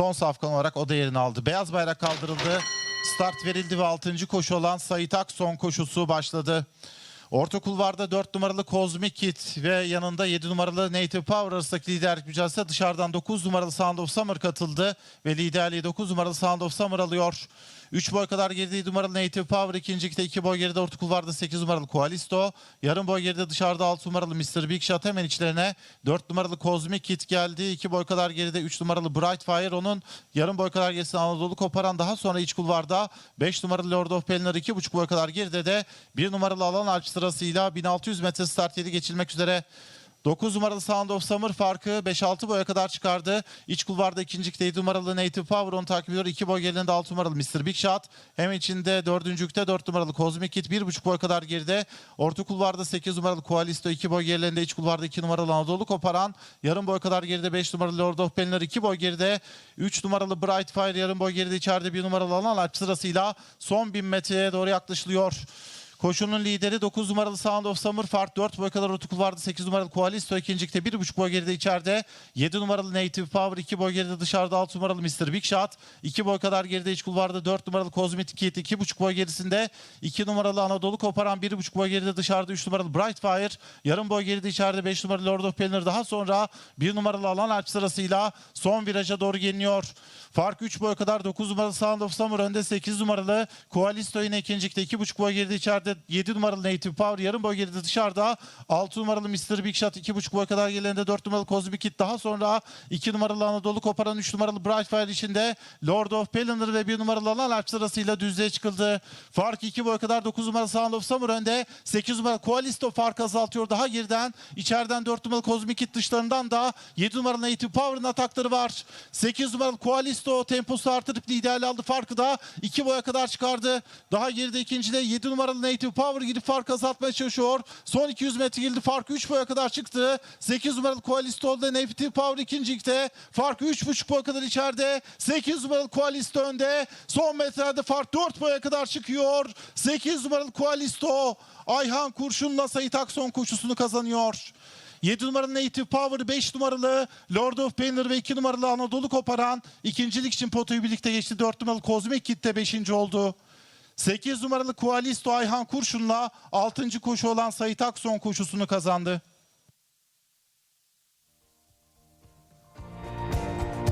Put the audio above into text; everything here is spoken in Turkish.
Son safkan olarak o da yerini aldı. Beyaz bayrak kaldırıldı. Start verildi ve 6. koşu olan Sait Akson koşusu başladı. Orta kulvarda 4 numaralı Cosmic Kit ve yanında 7 numaralı Native Power arasındaki liderlik mücadelesi dışarıdan 9 numaralı Sound of Summer katıldı ve liderliği 9 numaralı Sound of Summer alıyor. 3 boy kadar geride 7 numaralı Native Power, ikincilikte 2 boy geride orta kulvarda 8 numaralı Koalisto, yarım boy geride dışarıda 6 numaralı Mr. Big Shot hemen içlerine 4 numaralı Cosmic Kit geldi. 2 boy kadar geride 3 numaralı Bright Fire onun yarım boy kadar gerisinde Anadolu Koparan daha sonra iç kulvarda 5 numaralı Lord of Peliner 2,5 boy kadar geride de 1 numaralı Alan Alp sırasıyla 1600 metre start yeri geçilmek üzere 9 numaralı Sound of Summer farkı 5-6 boya kadar çıkardı. İç kulvarda ikincilikte 7 numaralı Native Power onu takip ediyor. 2 boy geride 6 numaralı Mr. Big Shot. Hem içinde dördüncükte 4 numaralı Cosmic Kit 1,5 boy kadar geride. Orta kulvarda 8 numaralı Koalisto 2 boy gerilerinde iç kulvarda 2 numaralı Anadolu Koparan. Yarım boy kadar geride 5 numaralı Lord of Peliner 2 boy geride. 3 numaralı Bright Fire yarım boy geride içeride 1 numaralı Alan Alp sırasıyla son 1000 metreye doğru yaklaşılıyor. Koşunun lideri 9 numaralı Sound of Summer fark 4 boy kadar otukul vardı. 8 numaralı Koalisto ikincilikte 1,5 boy geride içeride. 7 numaralı Native Power 2 boy geride dışarıda 6 numaralı Mr. Big Shot. 2 boy kadar geride iç kulvarda 4 numaralı Cosmetic Kit 2,5 boy gerisinde. 2 numaralı Anadolu Koparan 1,5 boy geride dışarıda 3 numaralı Bright Fire. Yarım boy geride içeride 5 numaralı Lord of Peliner daha sonra 1 numaralı Alan Alp sırasıyla son viraja doğru geliniyor. Fark 3 boy kadar 9 numaralı Sound of Summer önde 8 numaralı Koalisto yine ikincilikte 2,5 boy geride içeride 7 numaralı Native Power yarım boy geride dışarıda 6 numaralı Mr. Big Shot 2,5 boy kadar gerilerinde 4 numaralı Cosmic Kit daha sonra 2 numaralı Anadolu Koparan 3 numaralı Bright Fire içinde Lord of Peliner ve 1 numaralı Alan Alp sırasıyla düzlüğe çıkıldı. Fark 2 boy kadar 9 numaralı Sound of Summer önde 8 numaralı Koalisto fark azaltıyor daha geriden içeriden 4 numaralı Cosmic Kit dışlarından da 7 numaralı Native Power'ın atakları var. 8 numaralı Koalisto temposu artırıp liderliği aldı farkı da 2 boya kadar çıkardı. Daha geride ikincide 7 numaralı Native Power gidip fark azaltmaya çalışıyor. Son 200 metre girdi fark 3 boya kadar çıktı. 8 numaralı Koalisto oldu. Native Power ikincilikte fark 3,5 boya kadar içeride. 8 numaralı Koalisto önde. Son metrede fark 4 boya kadar çıkıyor. 8 numaralı Koalisto Ayhan Kurşun'la Sait Akson koşusunu kazanıyor. 7 numaralı Native Power, 5 numaralı Lord of Painter ve 2 numaralı Anadolu Koparan ikincilik için potoyu birlikte geçti. 4 numaralı Cosmic Kit de 5. oldu. 8 numaralı Koalisto Ayhan Kurşun'la 6. koşu olan Sait Akson koşusunu kazandı.